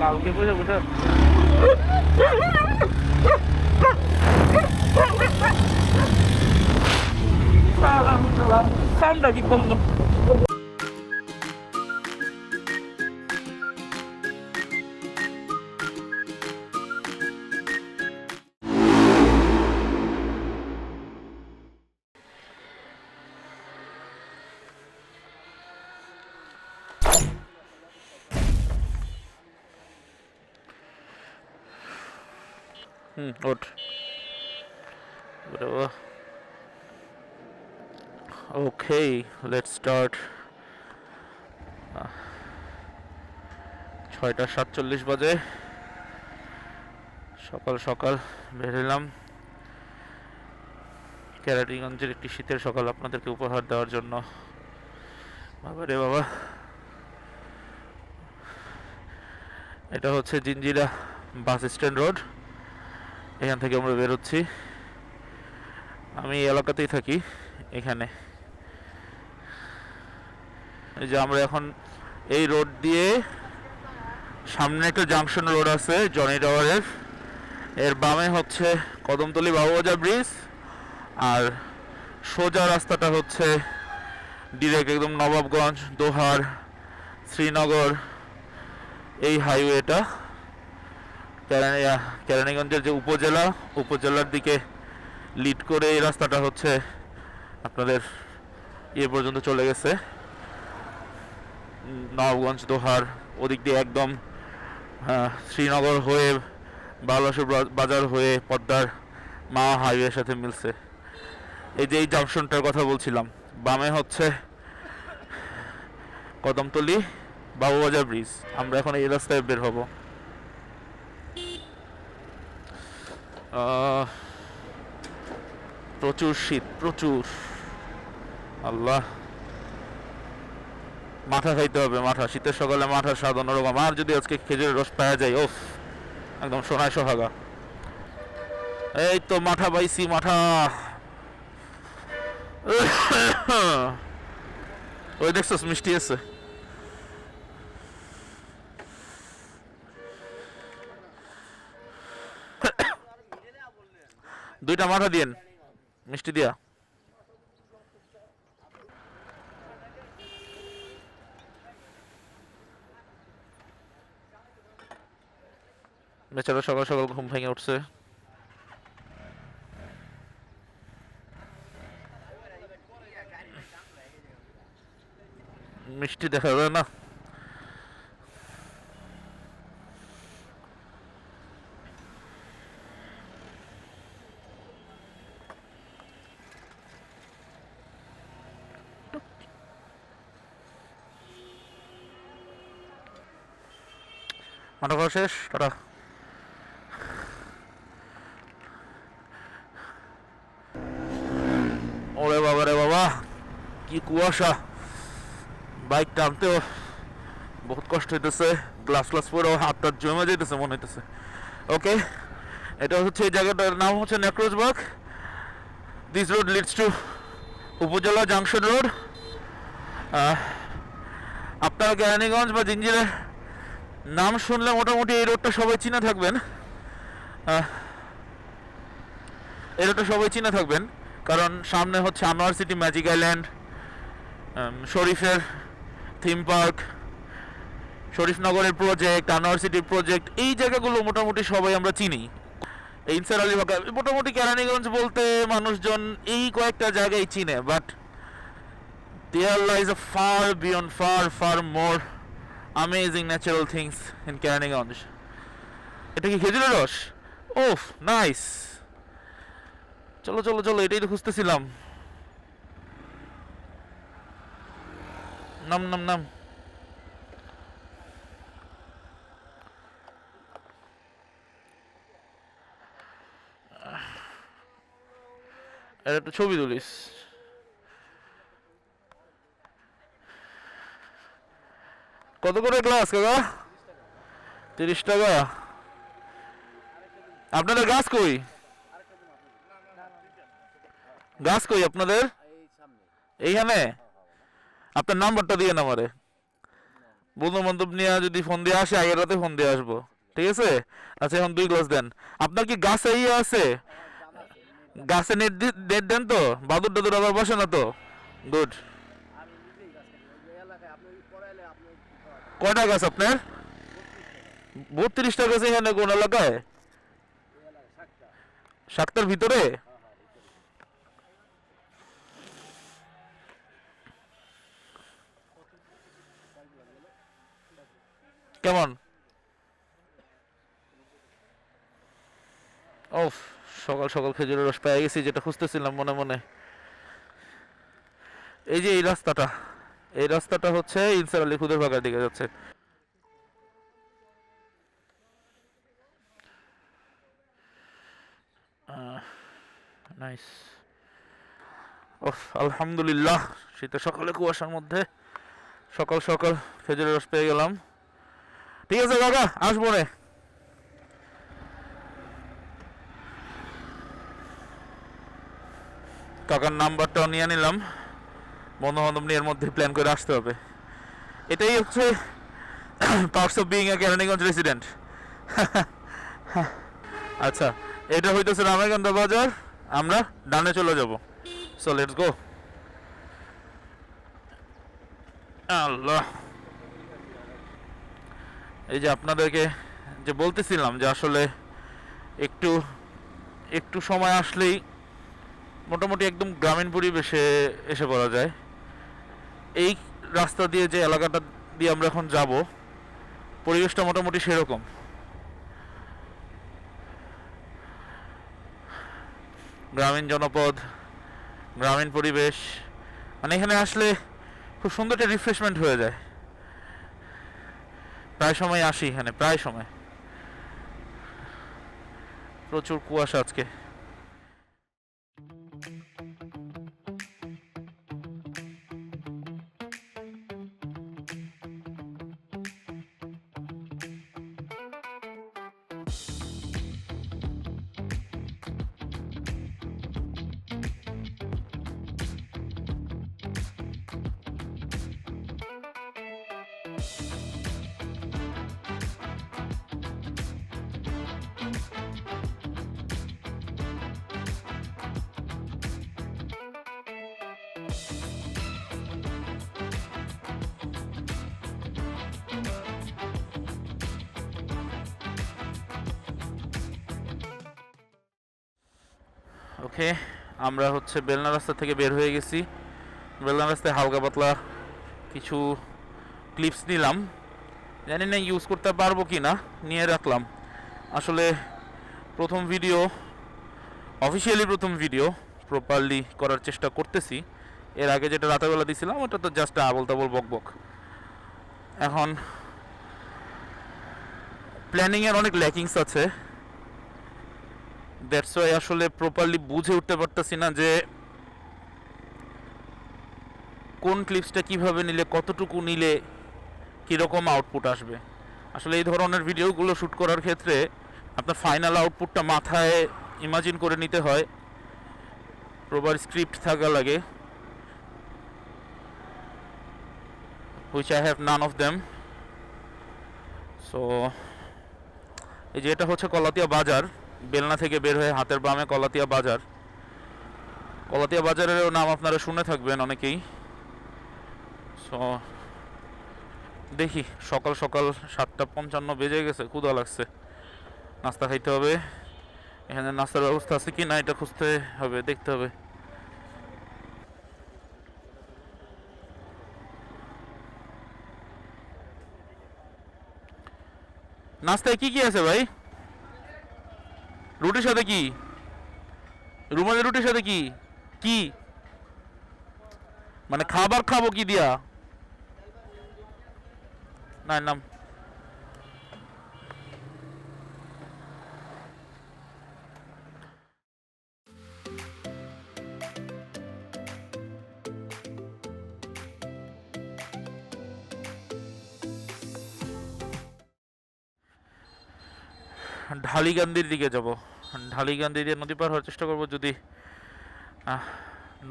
เราคิดว่าเธอเธอสร้างอะไรกันบ้าง হুম ওঠ. Okay, let's start. ছয়টা সাতচল্লিশ বাজে। সকাল সকাল বেরোলাম ক্যারাটিগঞ্জের একটি শীতের সকাল আপনাদেরকে উপহার দেওয়ার জন্য। বাবা রে বাবা। এটা হচ্ছে জিঞ্জিরা বাস স্ট্যান্ড রোড। এখান থেকে আমরা বেরোচ্ছি। আমি এলাকাতেই থাকি, এখানে। যে আমরা এখন এই রোড দিয়ে সামনে একটা জাংশন রোড আছে জনি টাওয়ারের এর। বামে হচ্ছে কদমতলি বাবুবাজার ব্রিজ আর সোজা রাস্তাটা হচ্ছে ডিরেক্ট একদম নবাবগঞ্জ, দোহার, শ্রীনগর, এই হাইওয়েটা কেরানীগঞ্জের যে উপজেলা উপজেলার দিকে লিড করে এই রাস্তাটা হচ্ছে আপনাদের ইয়ে পর্যন্ত চলে গেছে। উম, নবাবগঞ্জ দোহার ওদিক দিয়ে একদম শ্রীনগর হয়ে বালাসুর বাজার হয়ে পদ্মার মা হাইওয়ের সাথে মিলছে। এই যে এই জাংশনটার কথা বলছিলাম বামে হচ্ছে কদমতলি বাবুবাজার ব্রিজ। আমরা এখন এই রাস্তায় বের হব। প্রচুর শীত, প্রচুর। আল্লাহ। মাথা খাইতে হবে, মাথা। শীতের সকালে মাথার স্বাদ অন্যরকম। আর যদি আজকে খেজুরের রস পাওয়া যায় ওফ একদম সোনায় সোহাগা। এই তো মাথা পাইছি, মাথা। ওই দেখছস, মিষ্টি আছে। দুইটা মাথা দিয়েন। মিষ্টি দিয়া। বেচারা সকাল সকাল ঘুম ভেঙে উঠছে। মিষ্টি দেখা যায় না? মাথা খাওয়া শেষ? টাটা। ওরে বাবা রে বাবা, কি কুয়াশা। বাইক টানতেও বহুত কষ্ট হইতেছে। গ্লাস গ্লাস পরেও হাতটা জমে যেতেছে মনে হইতেছে। ওকে এটা হচ্ছে এই জায়গাটার নাম হচ্ছে নেক্রোজবাগ this road leads to upazila junction road. আপনারা কেরানীগঞ্জ বা জিঞ্জিরের নাম শুনলে মোটামুটি এই রোডটা সবাই চিনে থাকবেন। এই রোডটা সবাই চিনে থাকবেন, কারণ সামনে হচ্ছে আনোয়ার সিটি, ম্যাজিক আইল্যান্ড শরীফের থিম পার্ক, শরীফনগরের প্রজেক্ট, আনোয়ার সিটির প্রজেক্ট, এই জায়গাগুলো মোটামুটি সবাই আমরা চিনি। ইনসার আলী বাগা, মোটামুটি কেরানীগঞ্জ বলতে মানুষজন এই কয়েকটা জায়গায় চিনে but there lies a far beyond far far more amazing natural things in Keraniganj এটা কি খেজুরের রস? ওফ নাইস চলো চলো চলো, এটাই তো খুঁজতেছিলাম। নাম নাম নাম। এর একটা ছবি তুলিস। কত করে গ্লাস কাকা? তিরিশ টাকা। আপনাদের গাছ কই? গাছ কই আপনাদের? এইখানে আপনার নাম্বারটা দিয়ে আমারে। বন্ধু বান্ধব নিয়ে যদি ফোন দিয়ে আসে, আগের রাতে ফোন দিয়ে আসব। ঠিক আছে? আচ্ছা এখন দুই গ্লাস দেন। আপনার কি গাছে ইয়ে আছে? গাছে নেট নেট দেন তো? বাদুর টাদুর আবার বসে না তো? গুড আমি নিজেই গাছ কাটি ওই যে এলাকায় আপনি কয়টা গাছ আপনার? বত্রিশটা গাছ এখানে কোন এলাকায় সাতটার ভিতরে? কেমন? ওফ, সকাল সকাল খেজুরের রস পেয়ে গেছি, যেটা খুঁজতেছিলাম মনে মনে। এই যে এই রাস্তাটা। এই রাস্তাটা হচ্ছে ইনসার আলী খুদের বাগার দিকে যাচ্ছে। আলহামদুলিল্লাহ শীতের সকালে কুয়াশার মধ্যে সকাল সকাল খেজুরের রস পেয়ে গেলাম। ঠিক আছে দাদা আসব রে কাকার নাম্বারটাও নিয়ে নিলাম। বন্ধু বান্ধব নিয়ে এর মধ্যে প্ল্যান করে আসতে হবে। এটাই হচ্ছে parks of being a Keraniganj resident আচ্ছা এটা হইতেছে রামাইগন্ধা বাজার। আমরা ডানে চলে যাব। সো লেটস গো আল্লাহ। এই যে আপনাদেরকে যে বলতেছিলাম যে আসলে একটু একটু সময় আসলেই মোটামুটি একদম গ্রামীণ পরিবেশে এসে পড়া যায়। এই রাস্তা দিয়ে যে এলাকাটা দিয়ে আমরা এখন যাব, পরিবেশটা মোটামুটি সেরকম। গ্রামীণ জনপদ, গ্রামীণ পরিবেশ মানে এখানে আসলে খুব সুন্দর একটা রিফ্রেশমেন্ট হয়ে যায়। প্রায় সময় আসি এখানে, প্রায় সময়। প্রচুর কুয়াশা আজকে। ওকে, আমরা হচ্ছে বেলনা রাস্তা থেকে বের হয়ে গেছি। বেলনা রাস্তায় হালকা পাতলা কিছু ক্লিপস নিলাম। জানি না ইউজ করতে পারব কি না নিয়ে রাখলাম। আসলে প্রথম ভিডিও অফিসিয়ালি প্রথম ভিডিও প্রপারলি করার চেষ্টা করতেছি। এর আগে যেটা রাতেরবেলা দিছিলাম, ওটা তো জাস্ট আবল তাবল বক বক এখন প্ল্যানিংয়ের অনেক ল্যাকিংস আছে। দ্যাটস ওয়াই আসলে প্রপারলি বুঝে উঠতে পারতেছি না যে কোন ক্লিপসটা কীভাবে নিলে, কতটুকু নিলে কীরকম আউটপুট আসবে। আসলে এই ধরনের ভিডিওগুলো শ্যুট করার ক্ষেত্রে আপনার ফাইনাল আউটপুটটা মাথায় ইমাজিন করে নিতে হয়। প্রপার স্ক্রিপ্ট থাকা লাগে। Which I have none of them so এই যে এটা হচ্ছে কলাতিয়া বাজার। বেলনা থেকে বের হয়ে হাতের বামে কলাতিয়া বাজার। কলাতিয়া বাজারেরও নাম আপনারা শুনে থাকবেন অনেকেই। সো দেখি, সকাল সকাল সাতটা পঞ্চান্ন বেজে গেছে, ক্ষুধা লাগছে। নাস্তা খাইতে হবে। এখানে নাস্তার ব্যবস্থা আছে কি না, এটা খুঁজতে হবে, দেখতে হবে। নাস্তায় কি কি আছে ভাই? রুটির সাথে কি? রুমালি রুটির সাথে কি? কি? মানে খাবার খাব কি দিয়া? না নাম ঢালিগান্দির দিকে যাব। ঢালিগান্দি দিয়ে নদী পার হওয়ার চেষ্টা করব যদি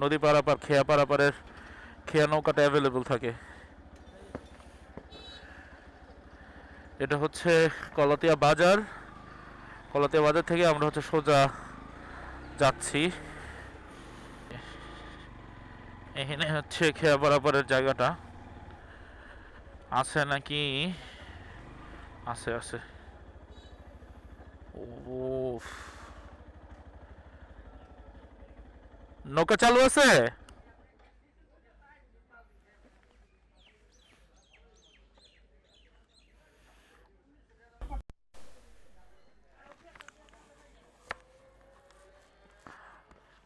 নদী পারাপার, খেয়া পারাপারের খেয়া নৌকাটা অ্যাভেলেবল থাকে। এটা হচ্ছে কলাতিয়া বাজার। কলাতিয়া বাজার থেকে আমরা হচ্ছে সোজা যাচ্ছি। এখানে হচ্ছে খেয়া বরাবরের জায়গাটা। আছে নাকি? আছে আছে। নৌকা চালু আছে?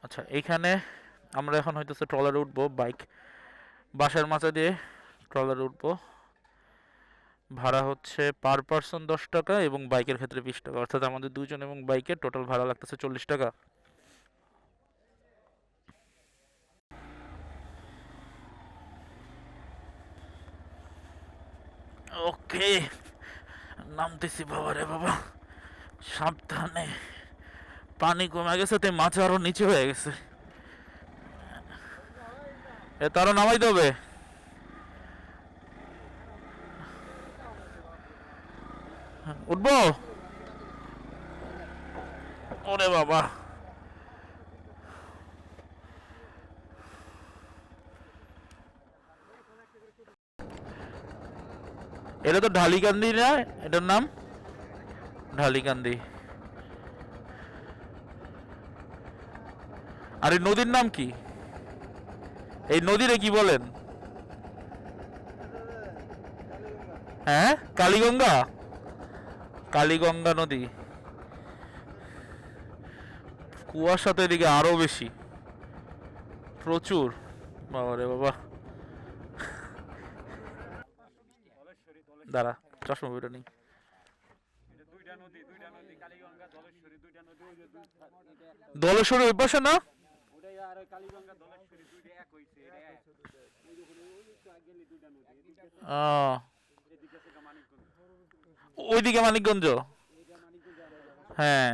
আচ্ছা এইখানে আমরা এখন হয়তো ট্রলারে উঠবো, বাইক বাসার মাথা দিয়ে ট্রলারে উঠবো। ভাড়া হচ্ছে পার পার্সন দশ টাকা এবং বাইকের ক্ষেত্রে বিশ টাকা। অর্থাৎ আমাদের দুজন এবং বাইকের টোটাল ভাড়া লাগতেছে চল্লিশ টাকা। ওকে, নামতেছি বাবা রে বাবা। সাবধানে। পানি কমে গেছে, তাই মাছ আরও নিচে হয়ে গেছে। এ, তারও নামাইতে হবে উঠবো? ওরে বাবা। এটা তো ঢালিকান্দি না? এটার নাম? ঢালিকান্দি। আর এই নদীর নাম কি? এই নদীরে কি বলেন? হ্যাঁ? কালীগঙ্গা? কালীগঙ্গা নদী। কুয়াশা তো এদিকে আরও বেশি। প্রচুর। বাবা রে বাবা। দাঁড়া, চশমা বইটা নেই। দলেশ্বরী ওই পাশে না? ওটাই ওইদিকে মানিকগঞ্জ? হ্যাঁ।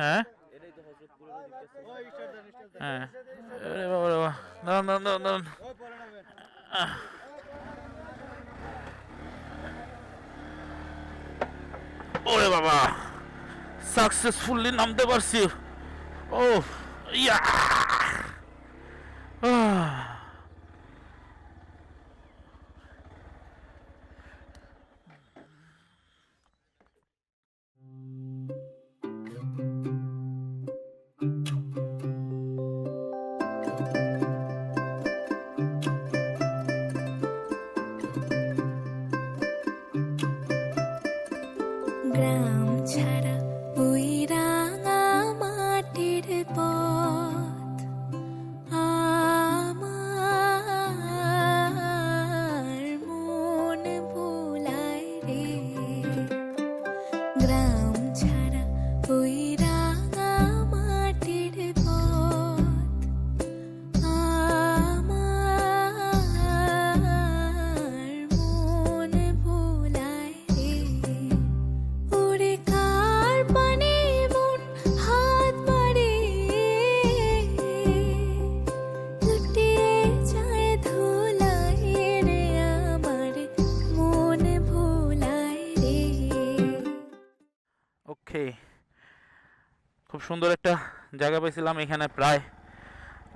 হ্যাঁ? হ্যাঁ। ওরে বাবা সাকসেসফুলি নামতে পারছি। ও ইয়া। সুন্দর একটা জায়গা পেয়েছিলাম। এখানে প্রায়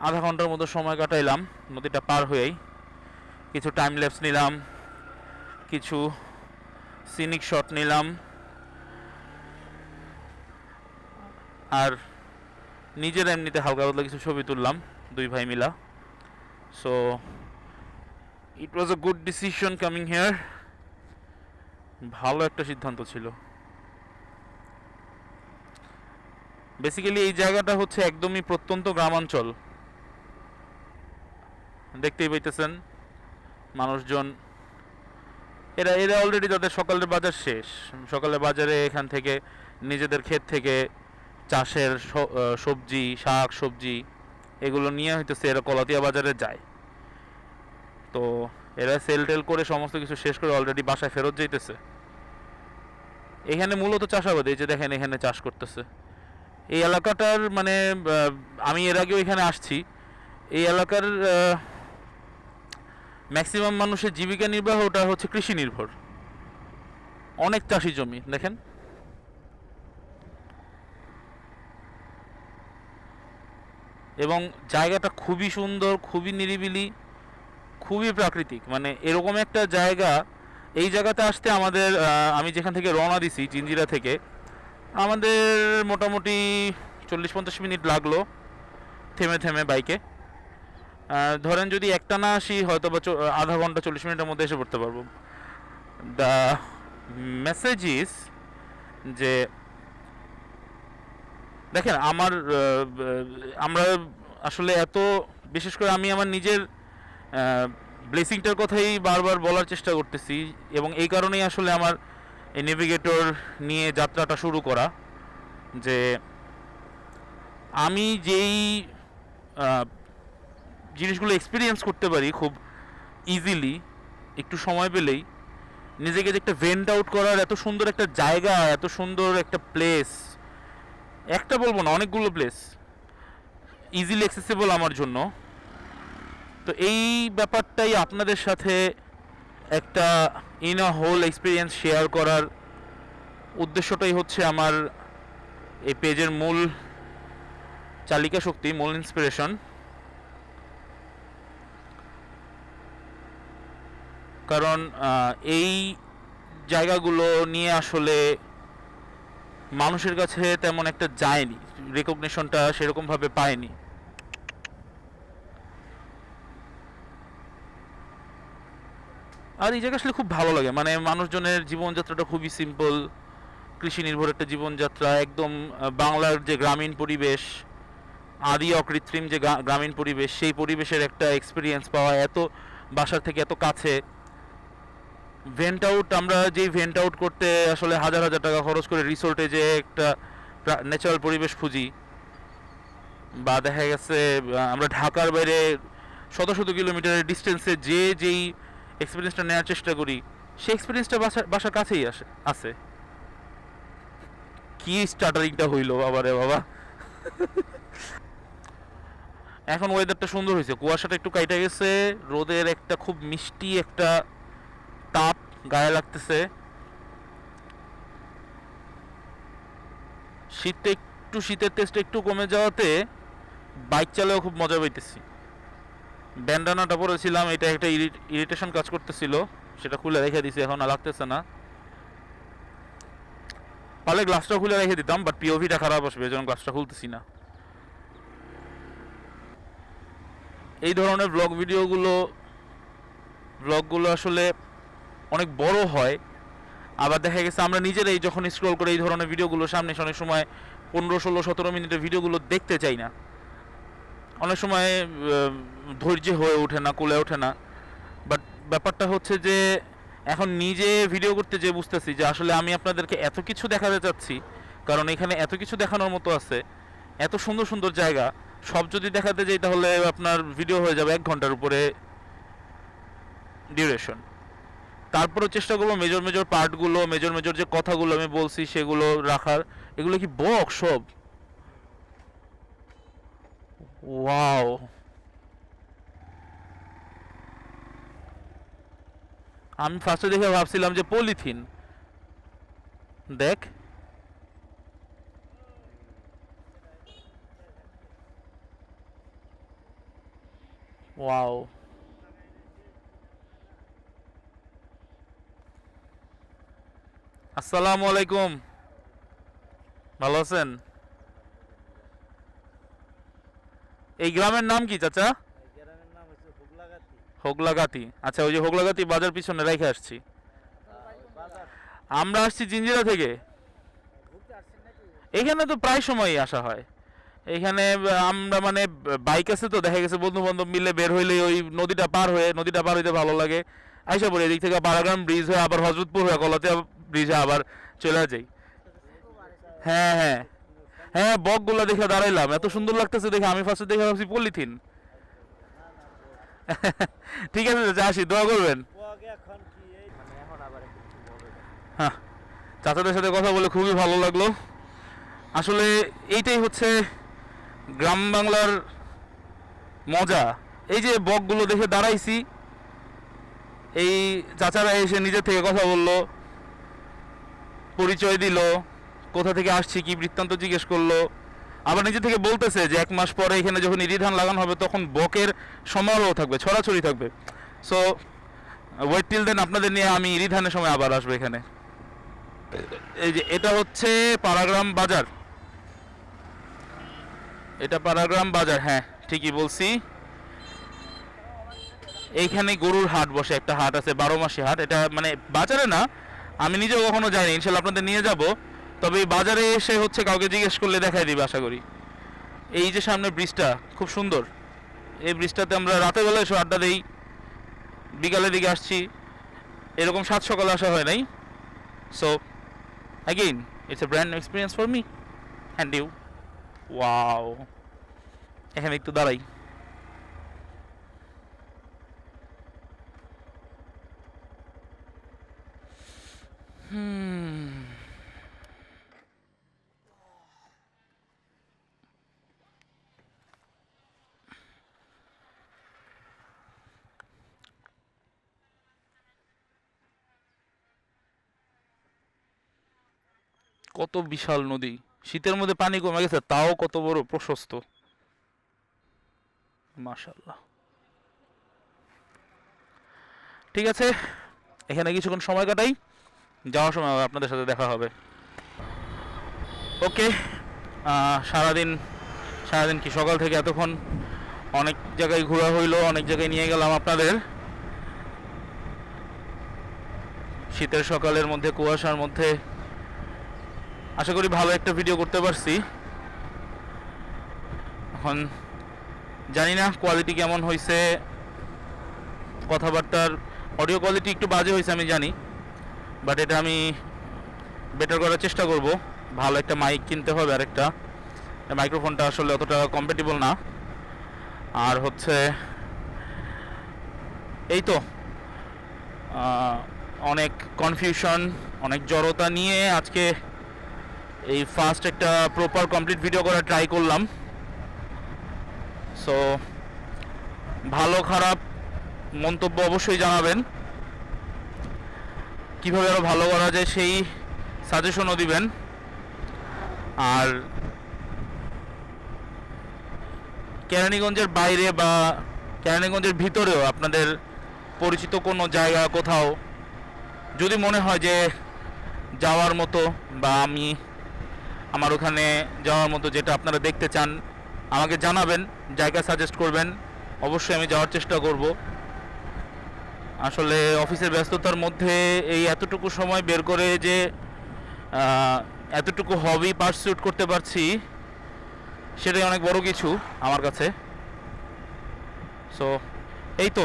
আধা ঘণ্টার মতো সময় কাটাইলাম নদীটা পার হয়েই। কিছু টাইম ল্যাপস নিলাম, কিছু সিনিক শট নিলাম। আর নিজের এমনিতে হালকা পাতলা কিছু ছবি তুললাম, দুই ভাই মিলা। So it was a good decision coming here ভালো একটা সিদ্ধান্ত ছিল। বেসিক্যালি এই জায়গাটা হচ্ছে একদমই প্রত্যন্ত গ্রামাঞ্চল। দেখতেই পাইতেছেন, মানুষজন, এরা এরা অলরেডি তাদের সকালের বাজার শেষ। সকালের বাজারে এখান থেকে, নিজেদের ক্ষেত থেকে চাষের সবজি, শাক, সবজি, এগুলো নিয়ে হইতেছে এরা কলাতিয়া বাজারে যায়। তো এরা সেল টেল করে সমস্ত কিছু শেষ করে অলরেডি বাসায় ফেরত যাইতেছে। এখানে মূলত চাষাবাদ, এই যে দেখেন এখানে চাষ করতেছে। এই এলাকাটার মানে আমি এর আগেও এখানে আসছি। এই এলাকার ম্যাক্সিমাম মানুষের জীবিকা নির্বাহ ওটা হচ্ছে কৃষি নির্ভর। অনেক চাষি জমি, দেখেন। এবং জায়গাটা খুবই সুন্দর, খুবই নিরিবিলি, খুবই প্রাকৃতিক। মানে এরকম একটা জায়গা, এই জায়গাতে আসতে আমাদের আমি যেখান থেকে রওনা দিছি জিঞ্জিরা থেকে আমাদের মোটামুটি চল্লিশ পঞ্চাশ মিনিট লাগল থেমে থেমে বাইকে। ধরেন যদি একটা না আসি, হয়তো বা আধা ঘণ্টা চল্লিশ মিনিটের মধ্যে এসে পড়তে পারব। দ্য মেসেজ ইস যে, দেখেন আমার আমরা আসলে এত, বিশেষ করে আমি আমার নিজের ব্লেসিংটার কথাই বারবার বলার চেষ্টা করতেছি এবং এই কারণেই আসলে আমার এই নেভিগেটর নিয়ে যাত্রাটা শুরু করা যে আমি যেই জিনিসগুলো এক্সপিরিয়েন্স করতে পারি খুব ইজিলি একটু সময় পেলেই, নিজেকে যে একটা ভেন্ট আউট করার এত সুন্দর একটা জায়গা, এত সুন্দর একটা প্লেস একটা বলব না, অনেকগুলো প্লেস ইজিলি অ্যাক্সেসিবল আমার জন্য। তো এই ব্যাপারটাই আপনাদের সাথে একটা in a whole experience share করার উদ্দেশ্যটাই হচ্ছে আমার এই পেজের মূল চালিকা শক্তি, মূল ইন্সপিরেশন কারণ এই জায়গাগুলো নিয়ে আসলে মানুষের কাছে তেমন একটা যায়নি রেকগনিশনটা সেরকমভাবে পায়নি। আর এই জায়গা আসলে খুব ভালো লাগে। মানে মানুষজনের জীবনযাত্রাটা খুবই সিম্পল কৃষি নির্ভর একটা জীবনযাত্রা, একদম বাংলার যে গ্রামীণ পরিবেশ, আদি অকৃত্রিম যে গ্রামীণ পরিবেশ, সেই পরিবেশের একটা এক্সপিরিয়েন্স পাওয়া, এত বাসার থেকে এত কাছে। ভেন্ট আউট আমরা যেই ভেন্ট আউট করতে আসলে হাজার হাজার টাকা খরচ করে রিসোর্টে যে একটা ন্যাচারাল পরিবেশ খুঁজি, বা দেখা গেছে আমরা ঢাকার বাইরে শত শত কিলোমিটারের ডিস্টেন্সে যে যেই এক্সপিরিয়েন্সটা নেওয়ার চেষ্টা করি সেই এক্সপিরিয়েন্সটা বাসা, বাসার কাছেই আসে, আছে। কি স্টার্টারিংটা হইল বাবা রে বাবা। এখন ওয়েদারটা সুন্দর হয়েছে কুয়াশাটা একটু কাইটা গেছে, রোদের একটা খুব মিষ্টি একটা তাপ গায়ে লাগতেছে। শীতটা একটু, শীতের টেস্ট একটু কমে যাওয়াতে বাইক চালাও খুব মজা পাইতেছি। ব্যান্ডানাটা পরেছিলাম, এটা একটা ইরিটেশন কাজ করতেছিল, সেটা খুলে রেখে দিছি, এখন আর লাগতেছে না। পারলে গ্লাসটা খুলে রেখে দিতাম বাট পিওভিটা খারাপ আসবে এই জন্য গ্লাসটা খুলতেছি না। এই ধরনের ব্লগ ভিডিওগুলো ব্লগগুলো আসলে অনেক বড় হয়। আবার দেখা গেছে, আমরা নিজেরাই যখন স্ক্রল করে এই ধরনের ভিডিওগুলো সামনে অনেক সময় পনেরো, ষোলো, সতেরো মিনিটের ভিডিওগুলো দেখতে চাই না। অনেক সময় ধৈর্য হয়ে ওঠে না, কোলে ওঠে না। বাট ব্যাপারটা হচ্ছে যে, এখন নিজে ভিডিও করতে যে বুঝতেছি যে আসলে আমি আপনাদেরকে এত কিছু দেখাতে চাচ্ছি, কারণ এখানে এত কিছু দেখানোর মতো আছে, এত সুন্দর সুন্দর জায়গা, সব যদি দেখাতে যাই তাহলে আপনার ভিডিও হয়ে যাবে এক ঘণ্টার উপরে ডিউরেশন তারপরেও চেষ্টা করব মেজর মেজর পার্টগুলো মেজর মেজর যে কথাগুলো আমি বলছি সেগুলো রাখার। এগুলো কি বক সব? ওয়াও আমি ফার্স্টে দেখে ভাবছিলাম যে পলিথিন দেখ। ওয়াও আসসালামু আলাইকুম। ভালো আছেন? এই গ্রামের নাম কি চাচা? হুগলাগাতি। আচ্ছা ওই যে হোগলাগাতি বাজার পিছনে রেখে আসছি। আমরা আসছি জিঞ্জিরা থেকে। এখানে তো প্রায় সময়ই আসা হয়। এখানে আমরা মানে বাইক আছে তো দেখা গেছে বন্ধু বান্ধব মিলে বের হইলে ওই নদীটা পার হয়ে নদীটা পার হইতে ভালো লাগে। আইসা পড়ি এদিক থেকে বারাগ্রাম ব্রিজ হয়ে আবার হজরতপুর হয়ে কলাতে ব্রিজে আবার চলে যাই। হ্যাঁ হ্যাঁ। হ্যাঁ বকগুলো দেখে দাঁড়াইলাম। এত সুন্দর লাগতেছে দেখে, আমি ফার্স্টে দেখে ভাবছি পলিথিন। ঠিক আছে, যা আসি, দোয়া করবেন। হ্যাঁ চাচাদের সাথে কথা বলে খুবই ভালো লাগল। আসলে এইটাই হচ্ছে গ্রাম বাংলার মজা। এই যে বকগুলো দেখে দাঁড়াইছি, এই চাচারা এসে নিজে থেকে কথা বলল, পরিচয় দিল। কোথা থেকে আসছি, কি বৃত্তান্ত জিজ্ঞেস করল। আবার নিজে থেকে বলতেছে যে এক মাস পরে এখানে যখন ইরি ধান লাগানো হবে, তখন বকের সমারোহ থাকবে, ছড়াছড়ি থাকবে। সো ওয়েট টিল দেন আপনাদের নিয়ে আমি ইরি ধানের সময় আবার আসব এখানে। এই যে, এটা হচ্ছে পারাগ্রাম বাজার। এটা পারাগ্রাম বাজার হ্যাঁ ঠিকই বলছি। এইখানে গরুর হাট বসে, একটা হাট আছে, বারো মাসি হাট। এটা মানে বাজারে না, আমি নিজেও কখনো যাইনি, ইনশাল্লাহ আপনাদের নিয়ে যাব। তবে বাজারে এসে হচ্ছে কাউকে জিজ্ঞেস করলে দেখাই দিবে, আশা করি। এই যে সামনে ব্রিজটা, খুব সুন্দর। এই ব্রিজটাতে আমরা রাতের বেলা এসে আড্ডা দিই। বিকালের দিকে আসছি। এরকম সাত সকালে আসা হয় নাই। So again it's a brand experience for me and you wow এখানে একটু দাঁড়াই। হুম কত বিশাল নদী। শীতের মধ্যে পানি কমে গেছে, তাও কত বড়, প্রশস্ত। মাশাল্লাহ ঠিক আছে, এখানে কিছুক্ষণ সময় কাটাই, যাওয়ার সময় আপনাদের সাথে দেখা হবে। ওকে সারাদিন সারাদিন কি সকাল থেকে এতক্ষণ অনেক জায়গায় ঘোরা হইল, অনেক জায়গায় নিয়ে গেলাম আপনাদের। শীতের সকালের মধ্যে, কুয়াশার মধ্যে আশা করি ভালো একটা ভিডিও করতে পারছি। এখন জানি না কোয়ালিটি কেমন হয়েছে কথাবার্তার অডিও কোয়ালিটি একটু বাজে হয়েছে আমি জানি বাট এটা আমি বেটার করার চেষ্টা করব। ভালো একটা মাইক কিনতে হবে আরেকটা। মাইক্রোফোনটা আসলে অতটা কম্পেটেবল না। আর হচ্ছে, এই তো অনেক কনফিউশন অনেক জড়তা নিয়ে আজকে এই ফার্স্ট একটা প্রপার কমপ্লিট ভিডিও করার ট্রাই করলাম। সো ভালো খারাপ মন্তব্য অবশ্যই জানাবেন। কীভাবে আরও ভালো করা যায় সেই সাজেশনও দিবেন। আর কেরানীগঞ্জের বাইরে বা কেরানীগঞ্জের ভিতরেও আপনাদের পরিচিত কোনো জায়গা কোথাও যদি মনে হয় যে যাওয়ার মতো বা আমি আমার ওখানে যাওয়ার মতো যেটা আপনারা দেখতে চান, আমাকে জানাবেন, জায়গা সাজেস্ট করবেন, অবশ্যই আমি যাওয়ার চেষ্টা করব। আসলে অফিসের ব্যস্ততার মধ্যে এই এতটুকু সময় বের করে যে এতটুকু হবি পারসিউট করতে পারছি, সেটাই অনেক বড় কিছু আমার কাছে। সো এই তো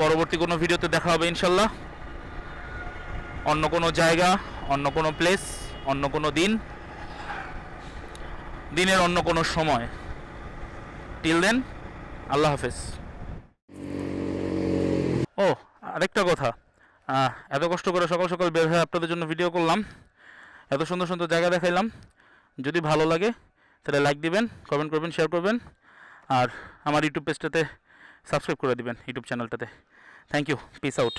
পরবর্তী কোনো ভিডিওতে দেখা হবে ইনশাল্লাহ। অন্য কোনো জায়গা, অন্য কোনো প্লেস অন্য কোনো দিন, দিনের অন্য কোনো সময়। টিল দেন আল্লাহ হাফেজ। ও, আরেকটা কথা। এত কষ্ট করে সকাল সকাল বের হয়ে আপনাদের জন্য ভিডিও করলাম। এত সুন্দর সুন্দর জায়গা দেখাইলাম। যদি ভালো লাগে, তাহলে লাইক দিবেন কমেন্ট করবেন শেয়ার করবেন। আর আমার ইউটিউব পেজটাতে সাবস্ক্রাইব করে দিবেন ইউটিউব চ্যানেলটাতে থ্যাংক ইউ পিস আউট